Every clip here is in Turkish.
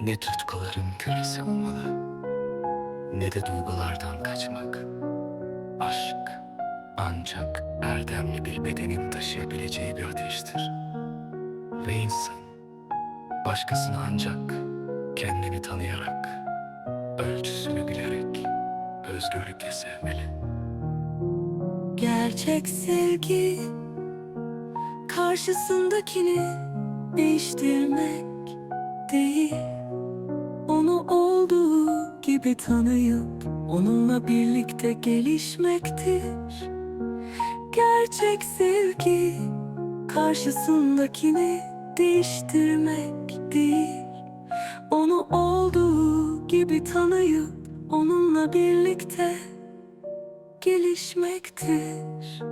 Ne tutkuların kölesi olmalı Ne de duygulardan kaçmak. Aşk ancak erdemli bir bedenin taşıyabileceği bir ateştir. Ve insan başkasını ancak kendini tanıyarak Ölçüsünü bilerek özgürlükle sevmeli. Gerçek sevgi karşısındakini değiştirmek değil. Gibi tanıyıp onunla birlikte gelişmektir. Gerçek sevgi karşısındakini değiştirmek değil. Onu olduğu gibi tanıyıp onunla birlikte gelişmektir.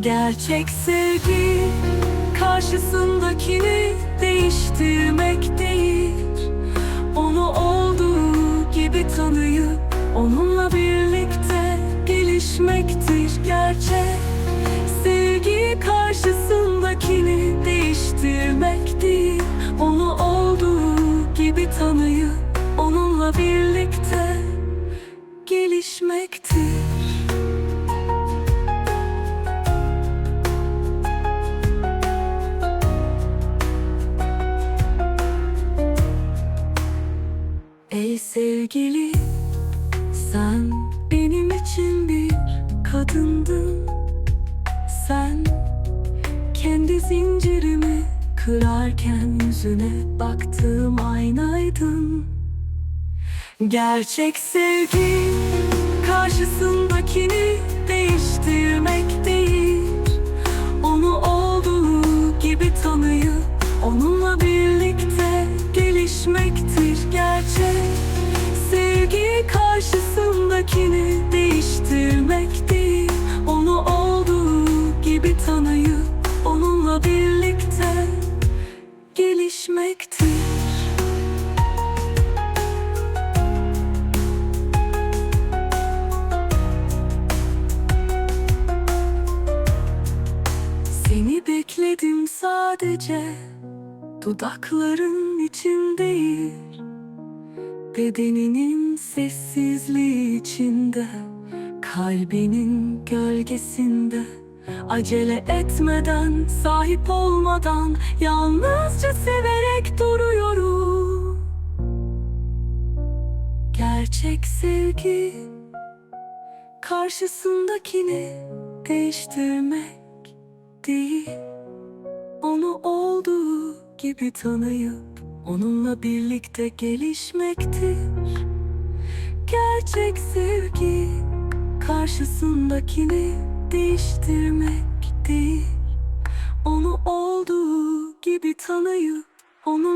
Gerçek sevgi karşısındakini değiştirmek değil. Onu olduğu gibi tanıyıp onunla birlikte gelişmektir. Gerçek sevgi karşısındakini değiştirmek değil. Onu olduğu gibi tanıyıp onunla birlikte sevgili sen benim için bir kadındın. Sen kendi zincirimi kırarken yüzüne baktığım aynaydın. Gerçek sevgi karşısındakini karşısındakini değiştirmek değil Onu olduğu gibi tanıyıp onunla birlikte gelişmektir Seni bekledim sadece Dudakların için değil Bedeninin sessizliği içinde Kalbinin gölgesinde. Acele etmeden, sahip olmadan Yalnızca severek duruyorum. Gerçek sevgi Karşısındakini değiştirmek değil. Onu olduğu gibi tanıyıp Onunla birlikte gelişmektir Gerçek sevgi Karşısındakini değiştirmek değil. Onu olduğu gibi tanıyıp Onunla